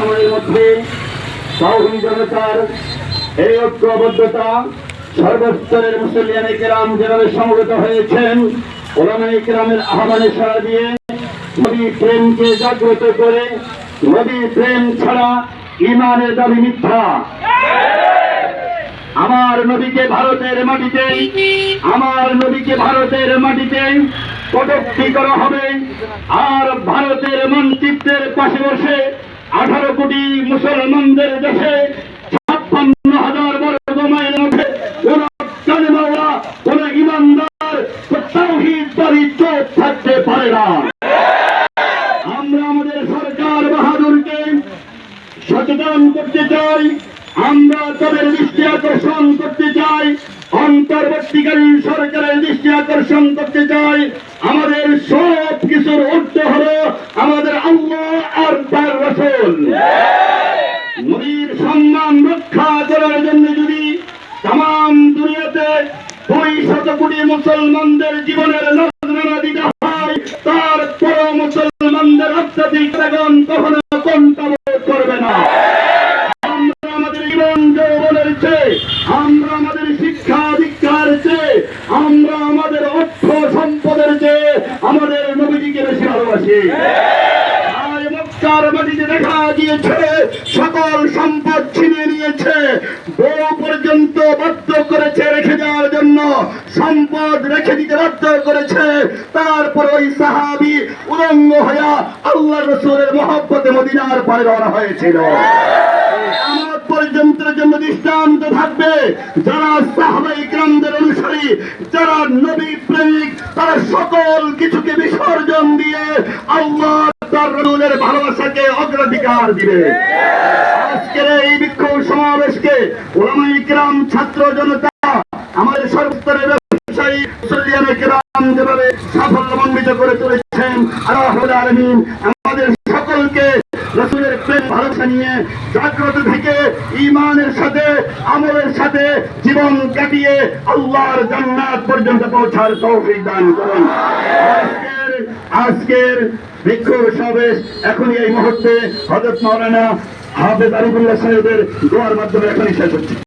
সময়ের মধ্যে তাওহী জনতার এই ঐক্যবদ্ধতা সর্বস্তরের মুসলিয়ানে কেরাম যেভাবে সমবেত হয়েছেন ওলামাই কেরামের আহ্বানে সাড়া দিয়ে নবী প্রেমকে জাগ্রত করে নবী প্রেম ছাড়া ইমানের দাবি মিথ্যা। আমার নবীকে ভারতের মাটিতে, আমার নবীকে ভারতের মাটিতে কটূক্তি করা হবে। আর ভারতের মানচিত্রের পাশে বসে আঠারো কোটি মুসলমানদের দেশে ছাপ্পান্ন হাজার বর্গ মাইল মধ্যে কোন কালেমাওয়া ইমানদার তাওহীদ থাকতে পারে না। আমরা আমাদের সরকার বাহাদুরকে সচেতন করতে চাই, আমরা তাদের দৃষ্টি আকর্ষণ করতে চাই, অন্তর্বর্তীকালীন সরকারের দৃষ্টি আকর্ষণ করতে চাই। আমাদের সব কিছুর অর্থ হলো আমাদের আল্লাহ আর তার রসুল নবীর সম্মান রক্ষা করার জন্য যদি তাম দুনিয়াতে দুই শত কোটি মুসলমানদের জীবনের নজরানা দিতে হয় তারপর মুসলমানদের অত্যাধিক আগুন কখনো করবে না। আমরা আমাদের শিক্ষা দীক্ষার চেয়ে, আমরা আমাদের আমাদের দেখা সকল সম্পদ ছিনিয়ে নিয়েছে বউ পর্যন্ত বাধ্য করেছে রেখে যাওয়ার জন্য সম্পদ রেখে দিতে বাধ্য করেছে। তারপর ওই সাহাবি উলঙ্গ হইয়া আল্লাহ রসুলের মহব্বতে মদিনার পায়ে রওনা হয়েছিল। তারা সকল কিছুকে বিসর্জন দিয়ে তার অগ্রাধিকার দিবে। এই সমাবেশকে ইকরাম ছাত্র জনতা আমাদের সর্বস্তরের ব্যবসায়ী মুসলিয়ানে কেরাম যেভাবে করে আল্লাহ আলমিন, আমাদের সকলকে রসুলের প্রেম নিয়ে জাগ্রত থেকে ইমানের সাথে, আমলের সাথে জীবন কাটিয়ে আল্লাহর জান্নাত পর্যন্ত পৌঁছার তৌফিক দান করুন। আজকের বিক্ষোভ সমাবেশ এখনই এই মুহূর্তে হজরত মৌলানা হাফেজ আরিফুল্লাহ সাহেবের দোয়ার মাধ্যমে এখনই শেষ হচ্ছে।